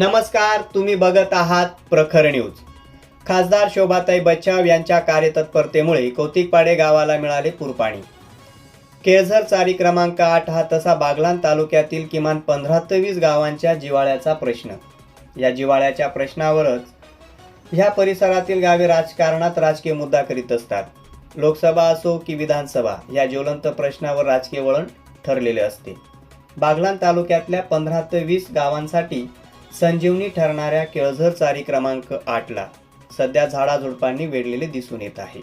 नमस्कार तुम्ही बघत आहात प्रखर न्यूज. खासदार शोभाताई बच्चाव यांच्या कार्यतत्परतेमुळे कौतिकपाडे गावाला मिळाले पूरपाणी. केळझर चारी क्रमांक आठ हा तसा बागलान तालुक्यातील किमान पंधरा ते वीस गावांच्या जिवाळ्याचा प्रश्न. या जिवाळ्याच्या प्रश्नावरच ह्या परिसरातील गावे राजकारणात राजकीय मुद्दा करीत असतात. लोकसभा असो की विधानसभा या ज्वलंत प्रश्नावर राजकीय वळण ठरलेले असते. बागलान तालुक्यातल्या पंधरा ते वीस गावांसाठी संजीवनी ठरणाऱ्या केळझर चारी क्रमांक आठला सध्या झाडाझुडपांनी वेढलेले दिसून येत आहे.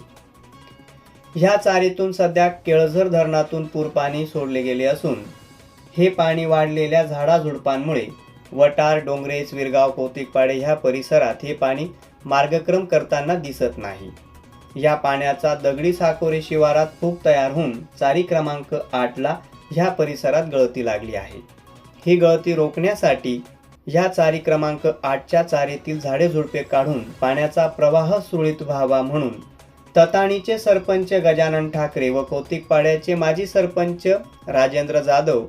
ह्या चारीतून सध्या केळझर धरणातून पूरपाणी सोडले गेले असून हे पाणी वाढलेल्या झाडाझुडपांमुळे वटार डोंगरेच विरगाव कौतिकपाडे ह्या परिसरात हे पाणी मार्गक्रम करताना दिसत नाही. या पाण्याचा दगडी साकोरे शिवारात फूग तयार होऊन चारी क्रमांक आठला ह्या परिसरात गळती लागली आहे. ही गळती रोखण्यासाठी ह्या चारी क्रमांक आठच्या चारीतील झाडे झुडपे काढून पाण्याचा प्रवाह सुरळीत व्हावा म्हणून तताणीचे सरपंच गजानन ठाकरे व कौतिकपाड्याचे माजी सरपंच राजेंद्र जाधव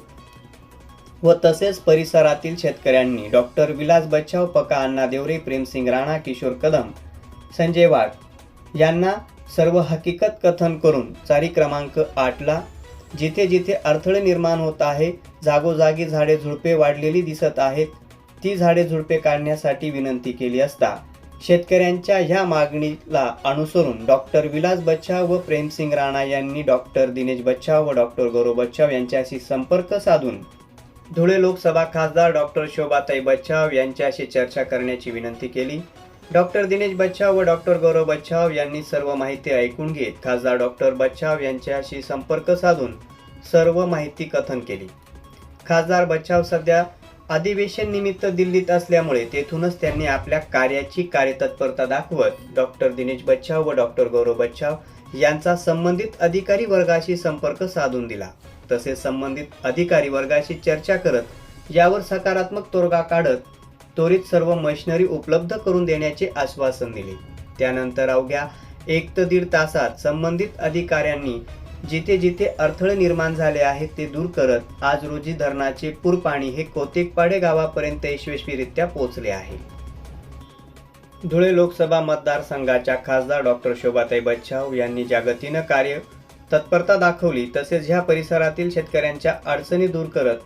व तसेच परिसरातील शेतकऱ्यांनी डॉक्टर विलास बच्चाव पका अण्णा देवरे प्रेमसिंग राणा किशोर कदम संजय वाघ यांना सर्व हकीकत कथन करून चारी क्रमांक आठला जिथे जिथे अडथळे निर्माण होत आहे जागोजागी झाडे झुडपे वाढलेली दिसत आहेत ती झाडे झुडपे काढण्यासाठी विनंती केली असता शेतकऱ्यांच्या ह्या मागणीला अनुसरून डॉक्टर विलास बच्छाव व प्रेमसिंग राणा यांनी डॉक्टर दिनेश बच्चाव व डॉक्टर गौरव बच्चाव यांच्याशी संपर्क साधून धुळे लोकसभा खासदार डॉक्टर शोभाताई बच्चाव यांच्याशी चर्चा करण्याची विनंती केली. डॉक्टर दिनेश बच्चाव व डॉक्टर गौरव बच्चाव यांनी सर्व माहिती ऐकून घेत खासदार डॉक्टर बच्चाव यांच्याशी संपर्क साधून सर्व माहिती कथन केली. खासदार बच्चाव सध्या अधिवेशन निमित्त दिल्लीत असल्यामुळे तेथूनच त्यांनी आपल्या कार्याची कार्यतत्परता दाखवत डॉक्टर दिनेश बच्चाव व डॉक्टर गौरव बच्चाव यांचा संबंधित अधिकारी वर्गाशी संपर्क साधून दिला. तसेच संबंधित अधिकारी वर्गाशी चर्चा करत यावर सकारात्मक तोडगा काढत त्वरित सर्व मशिनरी उपलब्ध करून देण्याचे आश्वासन दिले. त्यानंतर अवघ्या एक ते दीड तासात संबंधित अधिकाऱ्यांनी जिथे जिथे अडथळे निर्माण झाले आहेत ते दूर करत आज रोजी धरणाचे पूरपाणी हे कोतेकपाडे गावापर्यंत यशस्वीरित्या पोहोचले आहे. धुळे लोकसभा मतदारसंघाच्या खासदार डॉक्टर शोभाताई बच्चाव यांनी जागतीनं कार्य तत्परता दाखवली तसेच ह्या परिसरातील शेतकऱ्यांच्या अडचणी दूर करत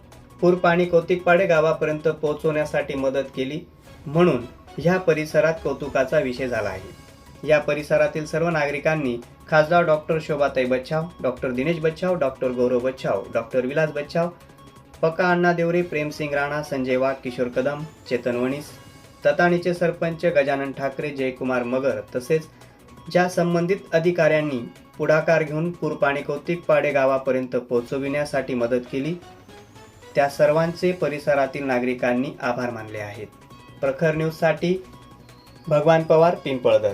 पूरपाणी कोतिकपाडे गावापर्यंत पोहोचवण्यासाठी मदत केली म्हणून ह्या परिसरात कौतुकाचा विषय झाला आहे. या परिसरातील सर्व नागरिकांनी खासदार doctor Shobhatai Bachhav doctor Dinesh Bachhav doctor Gaurav Bachhav doctor Vilas Bachhav पक्का अण्णा देवरे प्रेमसिंग राणा संजय वाघ किशोर कदम चेतन वणीस तताणीचे सरपंच गजानन ठाकरे जयकुमार मगर तसेच ज्या संबंधित अधिकाऱ्यांनी पुढाकार घेऊन पूरपाणी कौतिकपाडे गावापर्यंत पोहोचविण्यासाठी मदत केली त्या सर्वांचे परिसरातील नागरिकांनी आभार मानले आहेत. प्रखर न्यूजसाठी भगवान पवार पिंपळदर